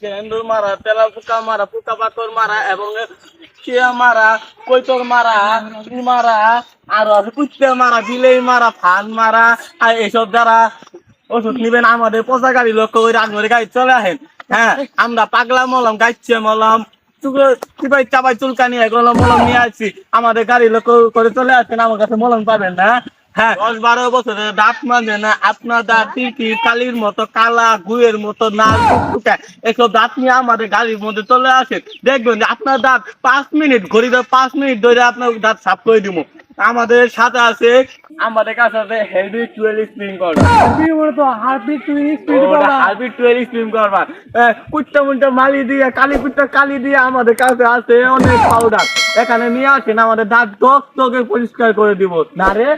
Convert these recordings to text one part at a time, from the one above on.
সেন্দুর মারা তেলা পোকা মারা পোকা পাকড় মারা এবং চিয়া মারা কৈতর মারা মারা আর কুত্তে মারা বিলেই মারা ফান মারা আর এইসব যারা ওষুধ নিবেন আমাদের পচা গাড়ি লক্ষ্য করে আগে গাড়ি চলে আসেন হ্যাঁ আমরা পাগলা মলম, গাইছে মলম চিপাই চাপাই চুলকানি, এগুলো মলম নিয়ে আসছি। আমাদের গাড়ি লক্ষ্য করে চলে আসেন আমার কাছে মলম পাবেন না। দশ বারো বছরে দাঁত মানে না আপনার দাঁত কি কালির মতো কালা গুয়ের মতো নাল টুকটুকা এসব দাঁত নিয়ে আমাদের গাড়ির মধ্যে চলে আসেন দেখবেন আপনার দাঁত পাঁচ মিনিট ঘড়িতে পাঁচ মিনিট ধরে আপনার দাঁত সাফ করে দিব আমাদের সাথে আছে আমাদের কাছে আছে হেভি টুয়েল স্প্রিং করবার। তো হার্টবিট তুই স্পিড হারবি টুয়েল স্প্রিং করবার। কুট্টা মুট্টা মালি দিয়ে কালি কুট্টা কালি দিয়ে আমাদের কাছে আছে অনেক পাউডার এখানে নিয়ে আসেন আমাদের দাঁত টক টকে পরিষ্কার করে দিব। না রে?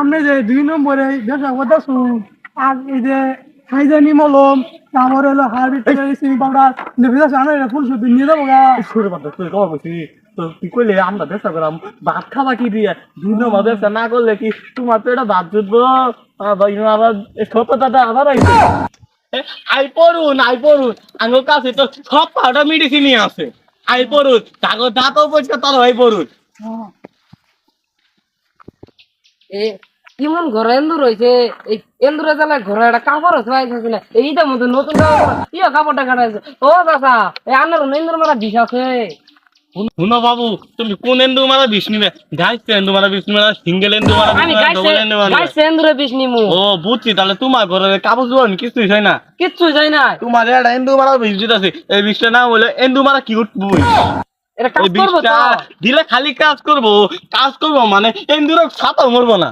আমরা যে দুই নম্বরে ব্যবসা করতেছ আর এই যে হাইজানি মলম তারপর হলো হার্টবিট সিং পাউডার আমরা ফুল সুতি নিয়ে যাব গা। করতে তুই কবে বলছি? তো তুই কইলে আমরা ব্যবসা করাম ভাত খাবা কি দিয়ে? দুই নম্বর ব্যবসা না করলে কি তোমার তো এটা ভাত জুটবো? আবার সত্যতাটা আবার আইছে। আই পড়ুন আই পড়ুন। আমার কাছে তো সব পাউডার মেডিসিনই আছে। আই পড়ুন কাগজ দাঁতও পরিষ্কার তার হয় পড়ুন। এ কেমন ঘর এন্দুর হয়েছে এই এন্দুরে জ্বালায় ঘরে একটা কাপড় পাইছে না এইটার মধ্যে নতুন কাপড় ইয়া কাপড়টা কাটাইছে ও কাকা এই আনার এন্দুর মারা বিষ আছে। শুনো বাবু তুমি কোন এন্ডু মারা বিষ নিবে? গাইছে এন্ডু মারা বিষ নিবে সিঙ্গেল এন্ডু মারা আমি গাইছে এন্দুরে বিষ নিমু। ও বুঝছি তাহলে তোমার ঘরে কাগজ জোয়ান কিছুই হয় না কিচ্ছু যাই না তোমার একটা এন্ডু মারা বিষ দিতেছে এই বিষটা না বলে এন্ডু মারা কিউট বই এটা কাজ এই তো। দিলে খালি কাজ করব কাজ করব মানে মরবো না।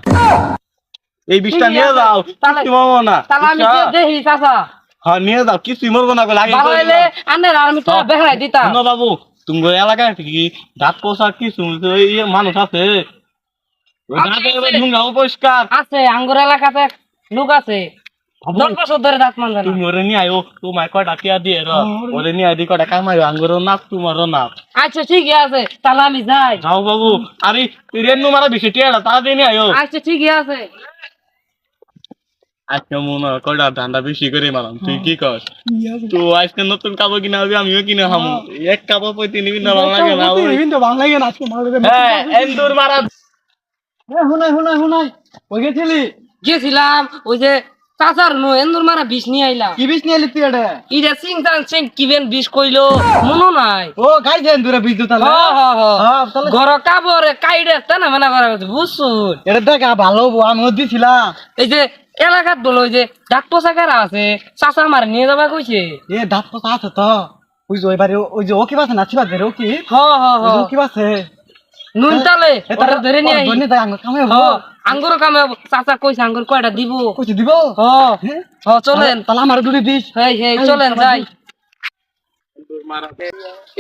এই বিষটা নিয়ে যাও তাহলে- কিছু মরবো না। তাহলে আমি চাচা। হ্যাঁ নিয়ে যাও কিছুই মরবো না লাগে ভালো হইলে আনের আমি তো হ্যাঁ। বেহাই দিতাম। শুনো বাবু তুমি এলাকায় কি? দাঁত পোষা কি শুনছো এই মানুষ আছে? আছে আঙ্গুর এলাকাতে লোক আছে। নিয়ে আয়ো তোমার টিয়া দিয়ে ওরে নিয়ে কামাই তোমারও নাক আচ্ছা ঠিকই আছে তাহলে আমি যাই। যাও বাবু আরে তুই মারা বেশি নিয়ে আয়ো। আচ্ছা ঠিকই আছে। আজকে মনে হয় ধান্দা বেশি করে মারাম তুই কি কর? তো আজকে নতুন কাপড় কিনে হবে আমিও কিনে খামো। এক কাপড় পঁয়ত্রিশ নিবি না ভালো লাগে না ভালো লাগে না আজকে হ্যাঁ এন্দুর মারা ওই গেছিলি? গেছিলাম ওই যে চাচার নো এন্দুর মারা বিষ নিয়ে আইলাম কি বিষ নিয়ে তুই এটা ইটা সিং চাং সিং কিবেন বিষ কইলো? মনো নাই। ও গাই দেন দূরে বিষ হ্যাঁ, তাহলে- ঘর কাপড়ে কাইডে টানা মানা করা বুঝছুন? এটা দেখা ভালো আমিও দিছিলাম। এই যে এলাকাত বলো ওই যে ডাক পোশাকেরা আছে চাচা আমার নিয়ে যাবা কইছে? এ দাঁত পোতা আছে তো। ওই যে ওইবারে ওই যে ও কি বাসে নাচি বাজে ও কি? হ হ হ। ওই যে ও বাসে? নুন তালে ওটা ধরে নিয়ে আই ধরে আঙ্গুর কামে হ আঙ্গুর কামে হব। চাচা কইছে আঙ্গুর কয়টা দিব? কইছি দিব? হ? হ চলেন। তাহলে আমার দুটি দিস। হেই হেই চলেন যাই।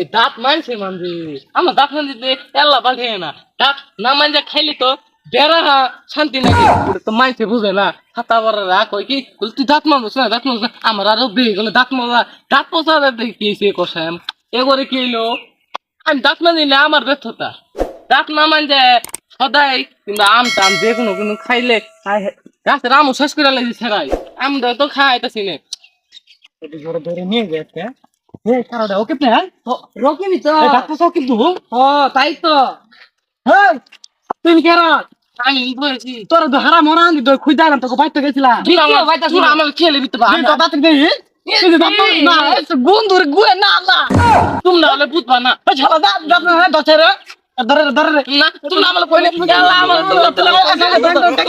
এই দাঁত মানছে মানছে। আমার দাঁত মান দিতে এল্লা বাঁধে না। দাঁত না মানজা খাইলি তো বেড়া হা শান্তি নাকি? তো মানছে বুঝে না। হাতা বড় রাখ ওই কি? তুই দাঁত মানবস না দাঁত না। আমার আরও বেয়ে গেলে দাঁত মাজা দাঁত পোষা দেখি সে কষাম এগরে কি এলো আমি দাঁত মানিলে আমার ব্যর্থতা। দাঁত না মান যায় সদাই কিংবা আম টাম যে কোনো কোনো খাইলে গাছের আমও শেষ করে লাগছে ছেড়াই আমরা তো খাইতেছি না ধরে ধরে নিয়ে গেছে এ কারোটা ও কিপনে হ্যাঁ রকিবি তো ডাক্তার সাহেব কিন্তু হ তাই তো হ্যাঁ তুই কেরা আমি বলেছি তোর তো হারা মরা আনি তো খুঁজে আনলাম তোকে বাইতে গেছিলাম। আমার খেলে দিতে তুই তো দাঁত দেই তুই তো দাঁত না বন্ধুর গুয়ে না না তোমরা হলে বুঝবা না ওই দাঁত দাঁত না দছে ধরে ধরে না কইলে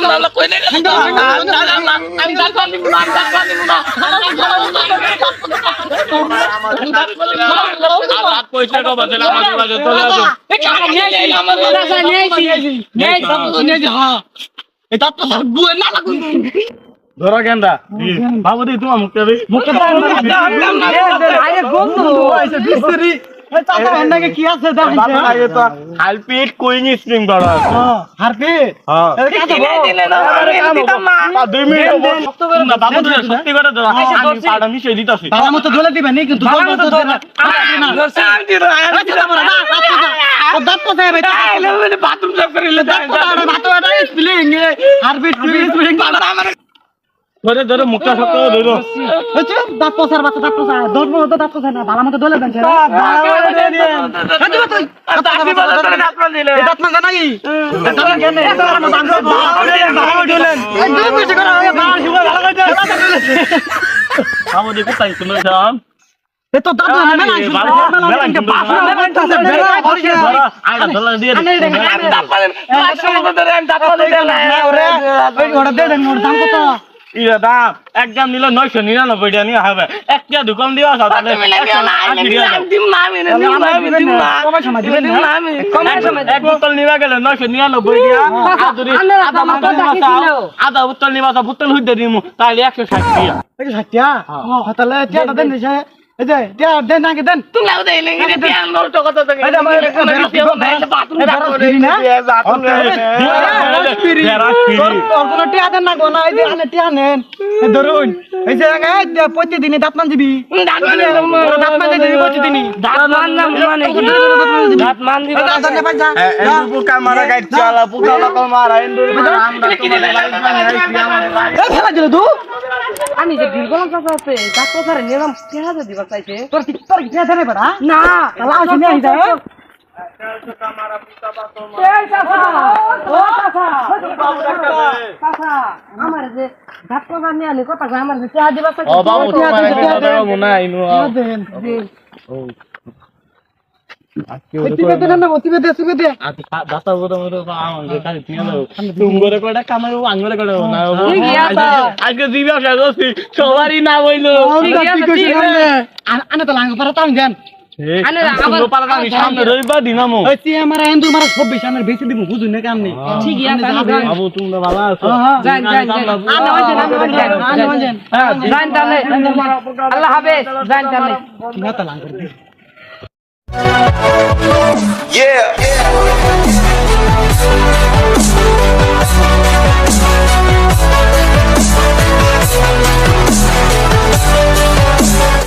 আল্লাহ কইলে আমি দিব না আমি দিব না রাত পয়সা কো বদলে আমার বাজে চলে আসো এ কাকা নিয়ে আইছি আমার চাচা নিয়ে আইছি নিয়ে আইছি সব কিছু নিয়ে আইছি। এই দাঁত তো গুয়ে না। লাগুন ধরো গেন্দা। বাবু দি তোমার মুখটা দে মুখে কি আছে? বাবু দেখাইছে আগে কুইং স্প্রিং বড় আছে। হ্যাঁ। হারপি হ্যাঁ এ কাছে বল দুই মিনিট না বাবু। তুমি সত্যি করে দাও আমি পাড়া মিশিয়ে দিতাছি। ভালো মতো জ্বলে দিবে নি কিন্তু জল মতো জ্বলে না দাঁত কোথায় ভাই বাথরুম সাফ করে দাঁত কোথায় ভাত ওটা স্পিলিং হারপিট স্পিলিং ধরে ধরে মুখটা শক্ত করে ধরো হচ্ছে দাঁত পচার বাচ্চা দাঁত পচা দশ বছর তো দাঁত পচা না ভালো মতো দলে দেন দেখো তাই শুনে যাম তো দাঁত আইডা ধরলা দিয়ে দাম কত ইরা দাম নিল নয়শো নিরানব্বই টাকা নিয়ে হবে। একটা দোকান দিবা তাহলে এক বোতল নিবা গেলে নয়শো নিরানব্বই টাকা যদি আন্নার আধা বোতল নিবা কি আধা বোতল নিবা চাও, বোতল হইতে দিমু তাহলে একশো ষাট টাকা তাহলে টিয়াটা দেন দিছে এই যে টিয়া দেন টিয়া দেন না গো না এই যে আনে টিয়া নেন ধরুন এই যে প্রতিদিনই দাঁত মান দিবি দাঁত মান দিবি প্রতিদিনই দাঁত মানলাম মানে কি? দাঁত মান দিব পোকা মারা গাইড চালা পোকা লাকা মারা এন্দুর ফেলা দিল তুই আমি যে বিল করলাম চাচা আছে কথারে নিলাম কে দিবা চাইছে তোর তোর কি টিয়া দেনে বেড়া না তাহলে আসি এই চাচা ও চাচা চাচা আমার যে আনি কথা কয় যে দিবা ও বাবু তোমার না। সবারই না বইলো আনে তো লাঙ্গ পারা তাম দেন। আনে আবার আমি সামনে রবিবার দিনামো। ওই তি আমার হিন্দু মারা 26 আমার বেশি দিব বুঝুন না কাম নেই ঠিক আছে আমি যাই। বাবু তুমি ভালো আছো। যান যান যান। আনে ওই যে আনে ওই যে যান তাহলে। আল্লাহ হাফেজ লাঙ্গ Yeah.